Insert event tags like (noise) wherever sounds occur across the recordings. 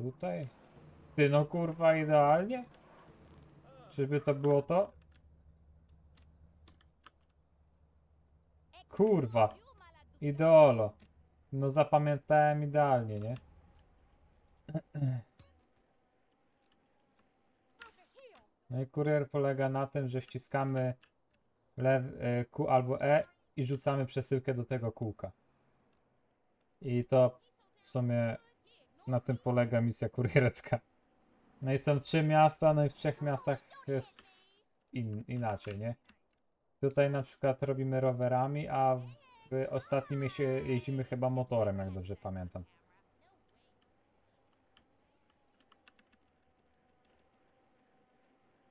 tutaj? Ty no kurwa idealnie? Czyżby to było to? Kurwa. Ideolo. No zapamiętałem idealnie, nie? No i kurier polega na tym, że wciskamy lew, e, Q albo E i rzucamy przesyłkę do tego kółka. I to w sumie na tym polega misja kurierecka. No i są trzy miasta, no i w trzech miastach jest in, inaczej, nie? Tutaj na przykład robimy rowerami, a w ostatnim mieście jeździmy chyba motorem, jak dobrze pamiętam.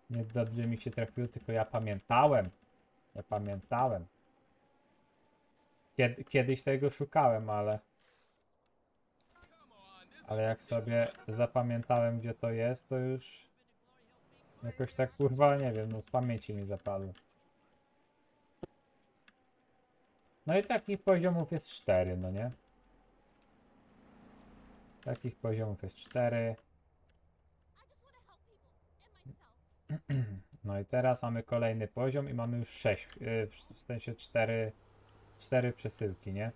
Nie dobrze mi się trafiło, tylko ja pamiętałem. Ja pamiętałem. Kiedy, kiedyś tego szukałem, ale. Ale jak sobie zapamiętałem, gdzie to jest, to już. Jakoś tak kurwa, nie wiem, no w pamięci mi zapadło. No i takich poziomów jest 4, no nie? Takich poziomów jest 4. (clears throat) No i teraz mamy kolejny poziom i mamy już 6, yy, w w sensie 4, 4 przesyłki, nie?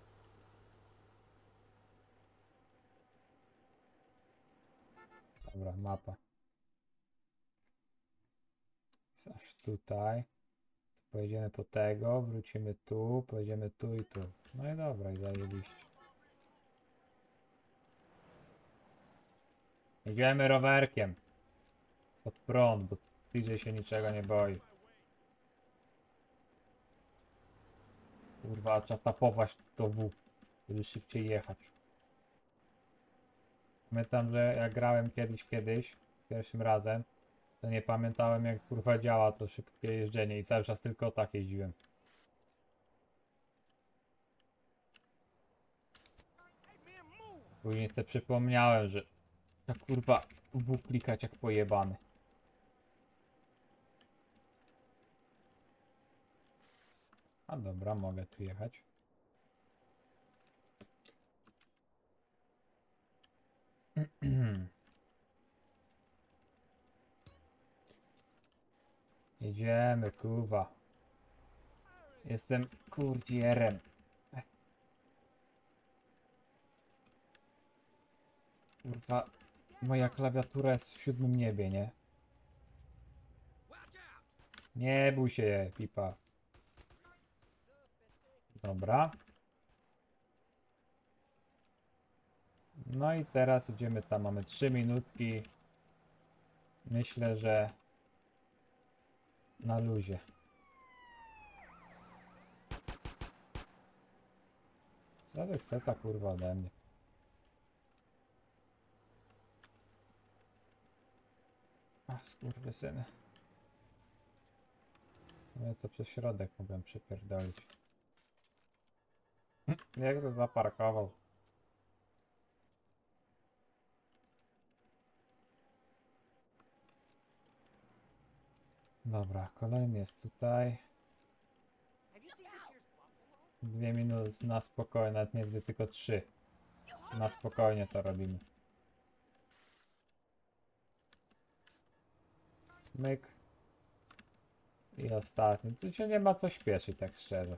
Dobra, mapa. Jest aż tutaj. Pojedziemy po tego, wrócimy tu, pojedziemy tu i tu. No i dobra, i zajebiście. Jedziemy rowerkiem. Pod prąd, bo DJ się niczego nie boi. Kurwa, trzeba tapować to W, żeby szybciej jechać. Pamiętam, że jak grałem kiedyś, kiedyś, pierwszym razem, to nie pamiętałem jak kurwa działa to szybkie jeżdżenie i cały czas tylko tak jeździłem. Później sobie przypomniałem, że ta kurwa W klikać jak pojebany. A dobra, mogę tu jechać. (clears throat) Jedziemy, kurwa. Jestem kurtierem. Kurwa, moja klawiatura jest w siódmym niebie, nie? Nie bój się, pipa. Dobra. No i teraz idziemy tam, mamy 3 minutki. Myślę, że na luzie. Co wy chce ta kurwa ode mnie? A skurwysyny. Ja to przez środek mogłem przypierdolić. Jak to zaparkował? Dobra, kolejny jest tutaj. Dwie minuty na spokojnie, nawet nie dwie, tylko trzy. Na spokojnie to robimy. Myk. I ostatni. Tu się nie ma co śpieszyć, tak szczerze.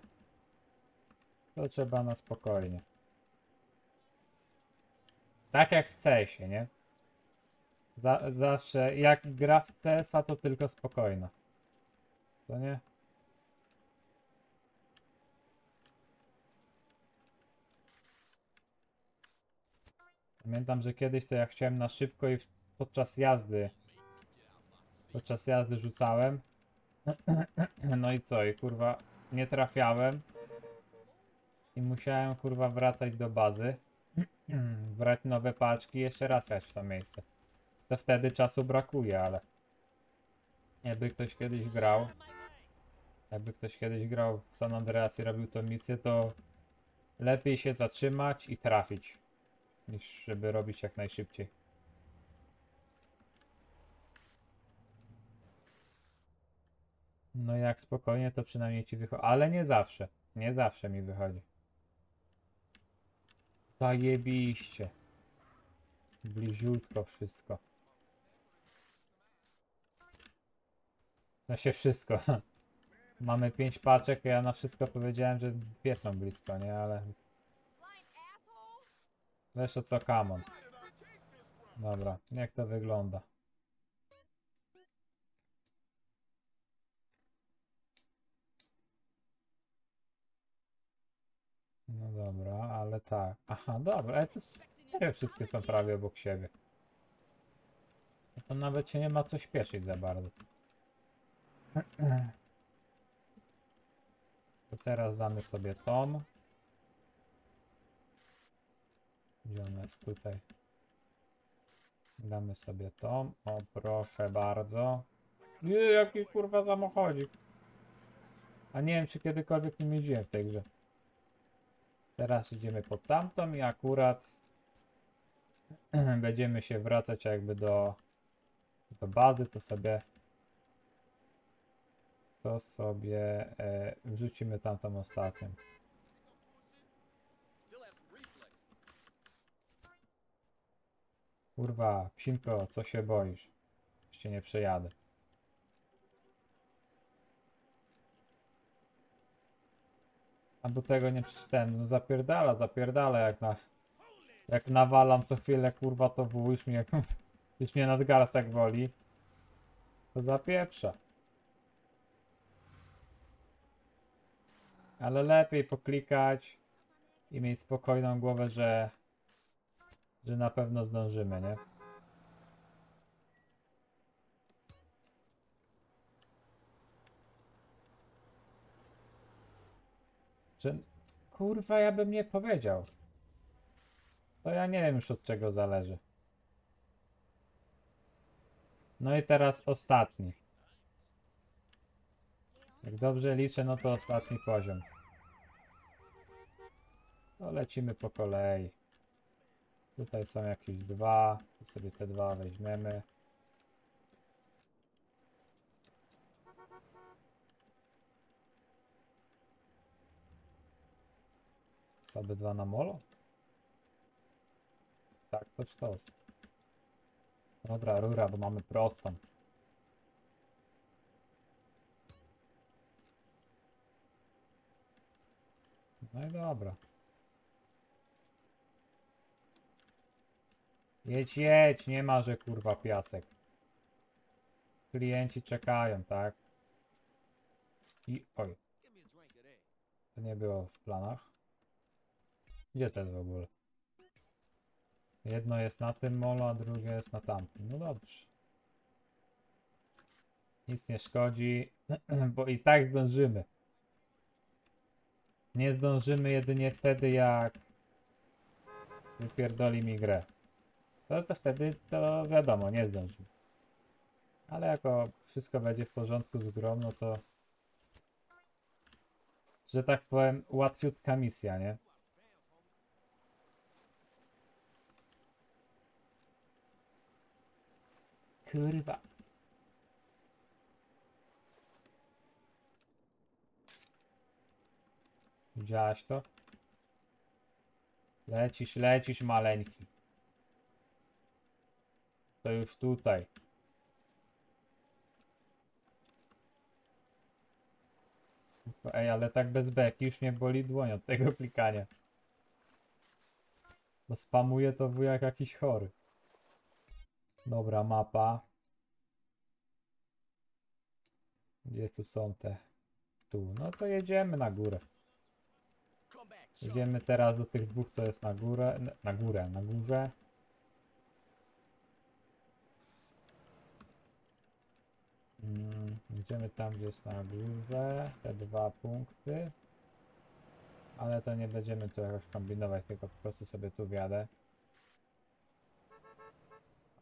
To trzeba na spokojnie. Tak jak w CS-ie, nie? Za, zawsze, jak gra w CS-a, to tylko spokojna. To nie? Pamiętam, że kiedyś to ja chciałem na szybko i podczas jazdy podczas jazdy rzucałem. (clears throat) No i co? I kurwa nie trafiałem. I musiałem kurwa wracać do bazy. (clears throat) Brać nowe paczki i jeszcze raz jechać w to miejsce. To wtedy czasu brakuje, ale jakby ktoś kiedyś grał, jakby ktoś kiedyś grał w San Andreas i robił tą misję, to lepiej się zatrzymać i trafić, niż żeby robić jak najszybciej. No jak spokojnie, to przynajmniej ci wychodzi, ale nie zawsze, nie zawsze mi wychodzi. Zajebiście. bliziutko wszystko. No się wszystko. (laughs) Mamy pięć paczek, ja na wszystko powiedziałem, że dwie są blisko, nie? Ale Zresztą co kamon. Dobra, jak to wygląda? No dobra, ale tak. Aha, dobra, ale to s- nie, wszystkie są prawie obok siebie. No To nawet się nie ma co śpieszyć za bardzo. (clears throat) To teraz damy sobie tom. Gdzie on jest tutaj? Damy sobie tom. O, proszę bardzo. Nie, jaki kurwa samochodzik. A nie wiem, czy kiedykolwiek nim jeździłem w tej grze. Teraz idziemy pod tamtą i akurat (clears throat) będziemy się wracać jakby do, do bazy, to sobie to sobie e, wrzucimy tamtą ostatnią. Kurwa, psinko, co się boisz? Jeszcze nie przejadę. A do tego nie przeczytałem. No zapierdala, zapierdala jak na... Jak nawalam co chwilę, kurwa, to w już mnie... (laughs) Już mnie nadgarstek woli. To zapieprza. Ale lepiej poklikać i mieć spokojną głowę, że... Że na pewno zdążymy, nie? Że... Kurwa, ja bym nie powiedział. To ja nie wiem już od czego zależy. No i teraz ostatni. Jak dobrze liczę, no to ostatni poziom. To lecimy po kolei. Tutaj są jakieś dwa. To sobie te dwa weźmiemy. Sobie dwa na molo? Tak, to sztos. Dobra, rura, bo mamy prostą. No i dobra. Jedź, jedź, nie ma, że kurwa piasek. Klienci czekają, tak? I oj, to nie było w planach. Gdzie to jest w ogóle? Jedno jest na tym molu, a drugie jest na tamtym. No dobrze. Nic nie szkodzi, (clears throat) bo i tak zdążymy. Nie zdążymy jedynie wtedy, jak wypierdoli mi grę. To, to wtedy to wiadomo, nie zdążymy. Ale jako wszystko będzie w porządku z grą, no to że tak powiem, łatwiutka misja, nie? Kurwa. Widziałaś to? Lecisz, lecisz maleńki. To już tutaj. Ej, ale tak bez beki już mnie boli dłoń od tego klikania. Bo spamuje to wujek jakiś chory. Dobra, mapa. Gdzie tu są te? Tu. No to jedziemy na górę. Jedziemy teraz do tych dwóch, co jest na górę. Na górę, na górze. Mm, Idziemy tam, gdzie jest na górze. Te dwa punkty. Ale to nie będziemy tu jakoś kombinować, tylko po prostu sobie tu wjadę.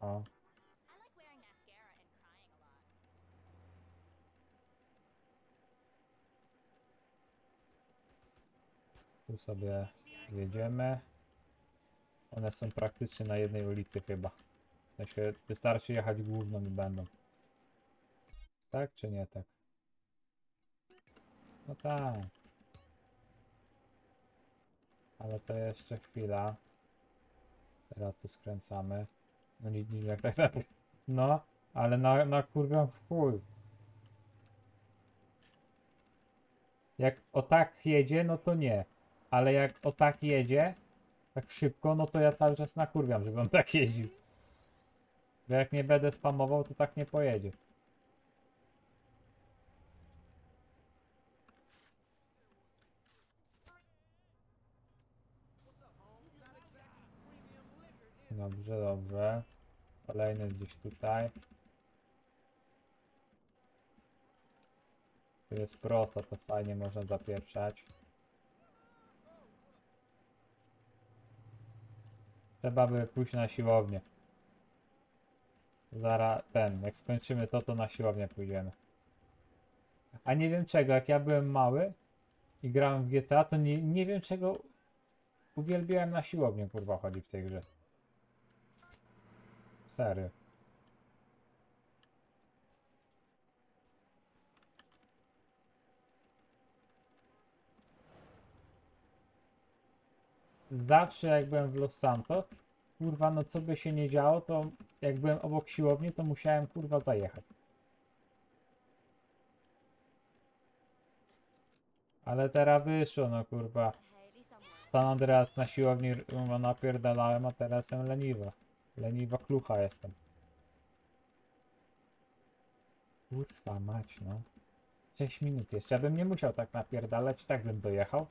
O, tu sobie jedziemy. One są praktycznie na jednej ulicy chyba. W sensie wystarczy jechać główną i będą. Tak czy nie tak? No tak. Ale to jeszcze chwila. Teraz tu skręcamy. No nie, nie jak tak, tak. No, ale na, na kurwa w chuj. Jak o tak jedzie, no to nie. Ale jak o tak jedzie, tak szybko, no to ja cały czas nakurwiam, żeby on tak jeździł. Bo jak nie będę spamował, to tak nie pojedzie. Dobrze, dobrze. Kolejny gdzieś tutaj. Tu jest prosto, to fajnie można zapieprzać. Trzeba by pójść na siłownię. Zara ten, jak skończymy to, to na siłownię pójdziemy. A nie wiem czego, jak ja byłem mały i grałem w GTA, to nie, nie wiem czego uwielbiałem na siłownię, kurwa, chodzi w tej grze. Serio. Zawsze jak byłem w Los Santos, kurwa, no co by się nie działo, to jak byłem obok siłowni, to musiałem kurwa zajechać. Ale teraz wyszło, no kurwa. San Andreas na siłowni no, napierdalałem, a teraz jestem leniwa. Leniwa klucha jestem. Kurwa mać, no. 6 minut jeszcze, bym nie musiał tak napierdalać, tak bym dojechał.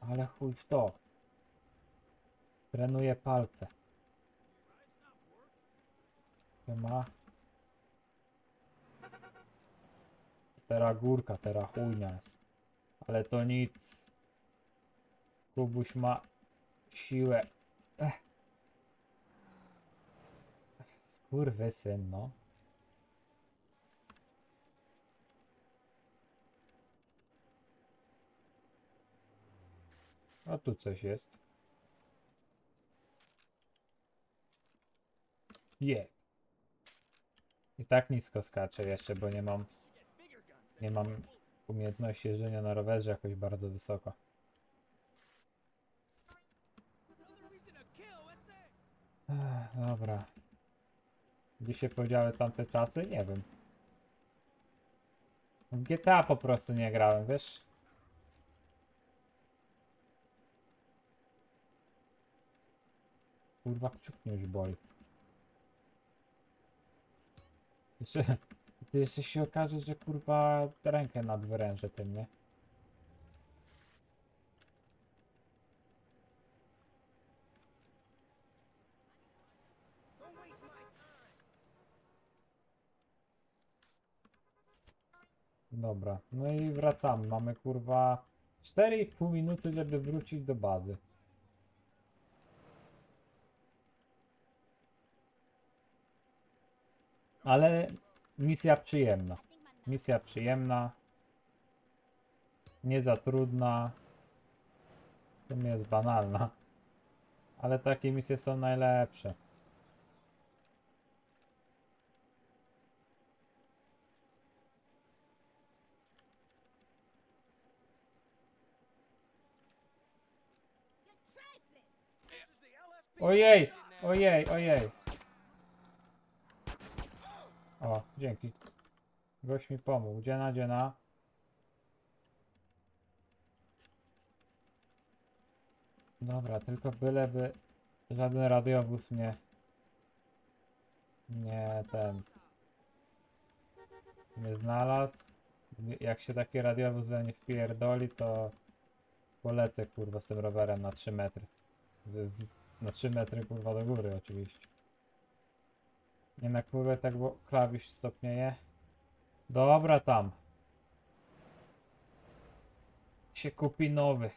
Ale chuj w to. Trenuję palce. ma. Teraz górka, teraz chujnia jest. Ale to nic. Kubuś ma siłę. Ech. Skurwysyn, no. A tu coś jest. Je. I tak nisko skaczę jeszcze, bo nie mam nie mam umiejętności jeżdżenia na rowerze jakoś bardzo wysoko. Ech, dobra. Gdzie się podziały tamte czasy? Nie wiem. W GTA po prostu nie grałem, wiesz? Kurwa, kciuk mnie już boli. Jeszcze, (laughs) jeszcze się okaże, że kurwa rękę nadwyrężę tym, nie? Dobra, no i wracamy. Mamy kurwa 4,5 minuty, żeby wrócić do bazy. Ale misja przyjemna. Misja przyjemna. Nie za trudna. W jest banalna. Ale takie misje są najlepsze. Ojej! Ojej, ojej. O, dzięki. Gość mi pomógł. Dziena, dziena. Dobra, tylko byleby żaden radiowóz mnie nie ten nie znalazł. Jak się taki radiowóz we mnie wpierdoli, to polecę kurwa z tym rowerem na 3 metry. Na 3 metry kurwa do góry oczywiście. Nie na kurwę tak, bo klawisz stopnieje. Dobra tam. Się kupi nowy.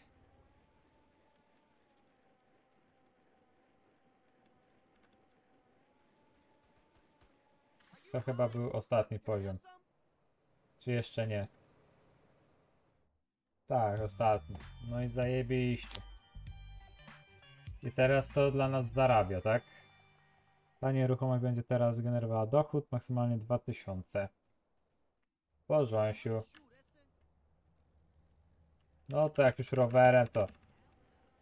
To chyba był ostatni poziom. Czy jeszcze nie? Tak, ostatni. No i zajebiście. I teraz to dla nas zarabia, tak? Ta nieruchomość będzie teraz generowała dochód maksymalnie 2000. Porząsiu. No to jak już rowerem, to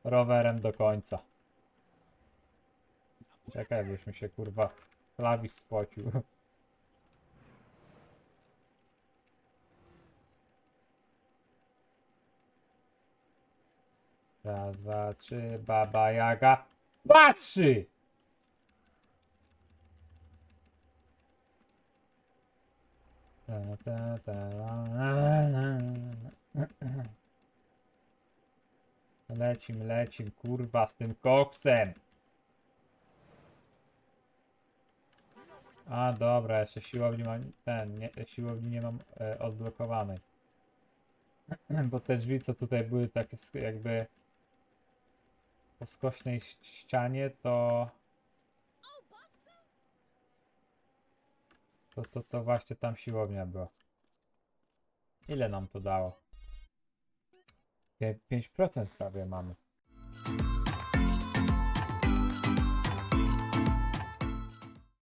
rowerem do końca. Czekaj, byś mi się kurwa klawisz spocił. Raz, dwa, trzy, baba jaga. Patrzy! Lecim, lecim, kurwa, z tym koksem. A, dobra, jeszcze siłowni mam, ten, nie, siłowni nie mam e, odblokowanej. Bo te drzwi, co tutaj były takie jakby po skośnej ścianie, to... To, to, to właśnie tam siłownia była. Ile nam to dało? Pie- 5% prawie mamy.